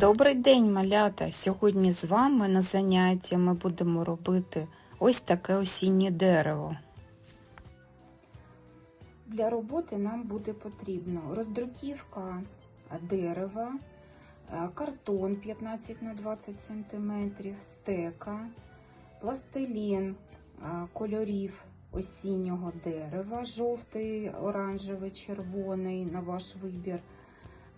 Добрий день, малята! Сьогодні з вами на занятті ми будемо робити ось таке осіннє дерево. Для роботи нам буде потрібно роздруківка дерева, е, картон 15 на 20 см, стека, пластилін е, кольорів осіннього дерева, жовтий, оранжевий, червоний на ваш вибір,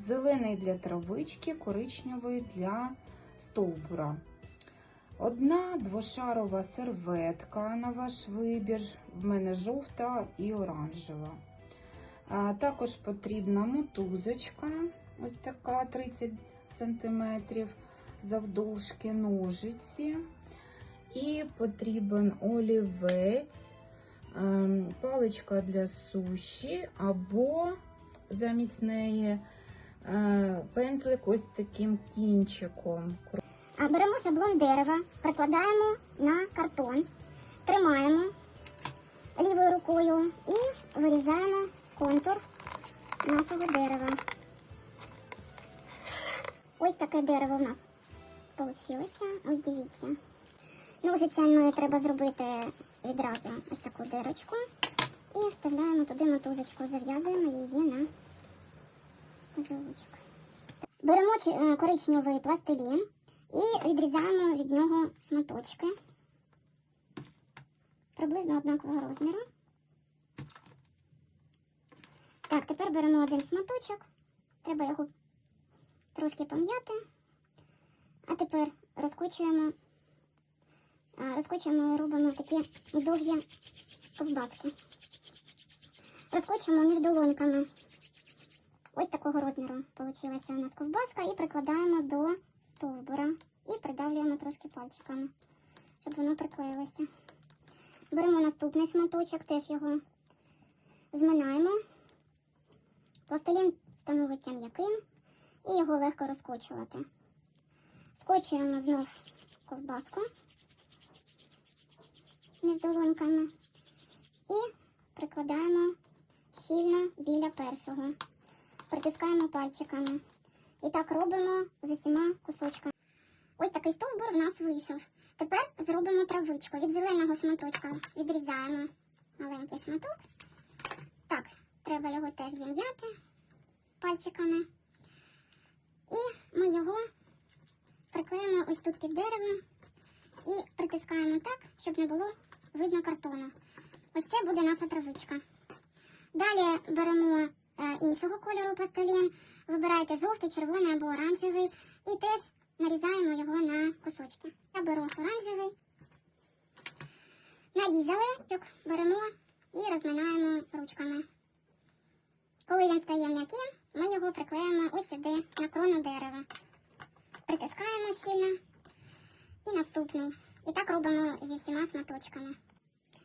зелений для травички, коричневий для стовбура. Одна двошарова серветка на ваш вибір, в мене жовта і оранжева. Також потрібна мотузочка, ось така 30 см завдовжки, ножиці. І потрібен олівець, паличка для суші або замість неї пензлик ось таким кінчиком. Беремо шаблон дерева, прикладаємо на картон, тримаємо лівою рукою і вирізаємо контур нашого дерева. Ось таке дерево в нас вийшло. Ось дивіться. Ножицями треба зробити відразу ось таку дирочку. І вставляємо туди мотузочку, зав'язуємо її на узелочок. Беремо е, коричневий пластилін і відрізаємо від нього шматочки приблизно однакового розміру. Так, тепер беремо один шматочок, треба його трошки пом'яти, а тепер розкочуємо, розкочуємо і робимо такі довгі ковбаски. Розкочуємо між долоньками. Ось такого розміру вийшла у нас ковбаска і прикладаємо до стовбура і придавлюємо трошки пальчиками, щоб воно приклеїлося. Беремо наступний шматочок, теж його зминаємо. Пластилін становиться м'яким і його легко розкочувати. Скочуємо знов ковбаску між долоньками і прикладаємо щільно біля першого. Притискаємо пальчиками. І так робимо з усіма кусочками. Ось такий стовбур в нас вийшов. Тепер зробимо травичку. Від зеленого шматочка відрізаємо маленький шматок. Так, треба його теж зім'яти пальчиками. І ми його приклеїмо ось тут під деревом і притискаємо так, щоб не було видно картону. Ось це буде наша травичка. Далі беремо іншого кольору пластилін. Вибирайте жовтий, червоний або оранжевий. І теж нарізаємо його на кусочки. Я беру оранжевий. Нарізали, беремо і розминаємо ручками. Коли він стає м'яким, ми його приклеїмо ось сюди на крону дерева. Притискаємо щільно. І наступний. І так робимо зі всіма шматочками.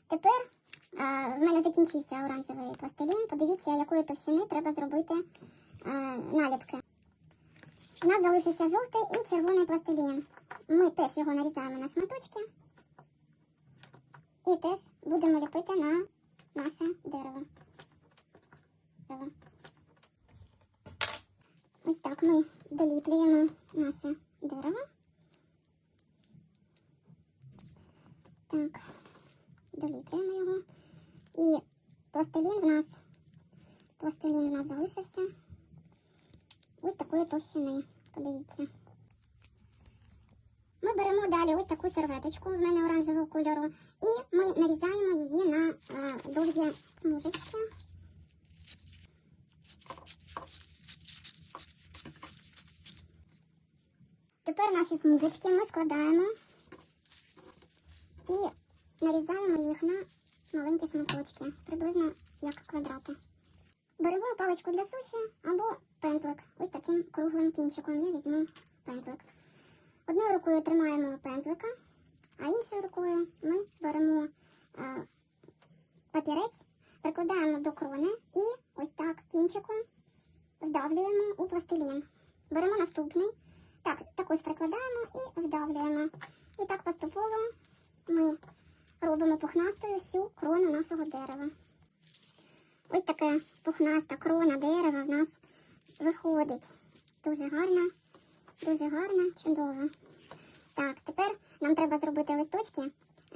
Тепер в мене закінчився оранжевий пластилін. Подивіться, якої товщини треба зробити наліпки. У нас залишився жовтий і червоний пластилін. Ми теж його нарізаємо на шматочки. І теж будемо ліпити на наше дерево. Ось так ми доліплюємо наше дерево. Так, доліплюємо. І пластилін в нас, пластилін в нас залишився. Ось такої товщини. Подивіться. Ми беремо далі ось таку серветочку, в мене оранжевого кольору, і ми нарізаємо її на е, довгі смужечки. Тепер наші смужечки ми складаємо і нарізаємо їх на маленькі шматочки, приблизно як квадрати. Беремо паличку для суші або пензлик. Ось таким круглим кінчиком я візьму пензлик. Одною рукою тримаємо пензлика, а іншою рукою ми беремо е, папірець, прикладаємо до крони і ось так кінчиком вдавлюємо у пластилін. Беремо наступний, так, також прикладаємо і вдавлюємо. І так поступово ми робимо пухнастою всю крону нашого дерева. Ось таке пухнаста крона дерева в нас виходить. Дуже гарна Дуже гарна, чудова. Так, тепер нам треба зробити листочки,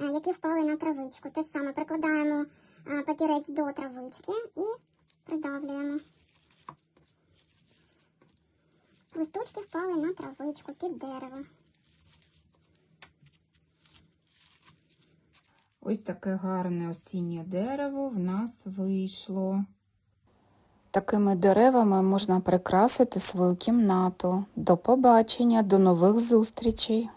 е, які впали на травичку. Те ж саме прикладаємо е, папірець до травички і придавлюємо. Листочки впали на травичку під дерево. Ось таке гарне осіннє дерево в нас вийшло. Такими деревами можна прикрасити свою кімнату. До побачення, до нових зустрічей!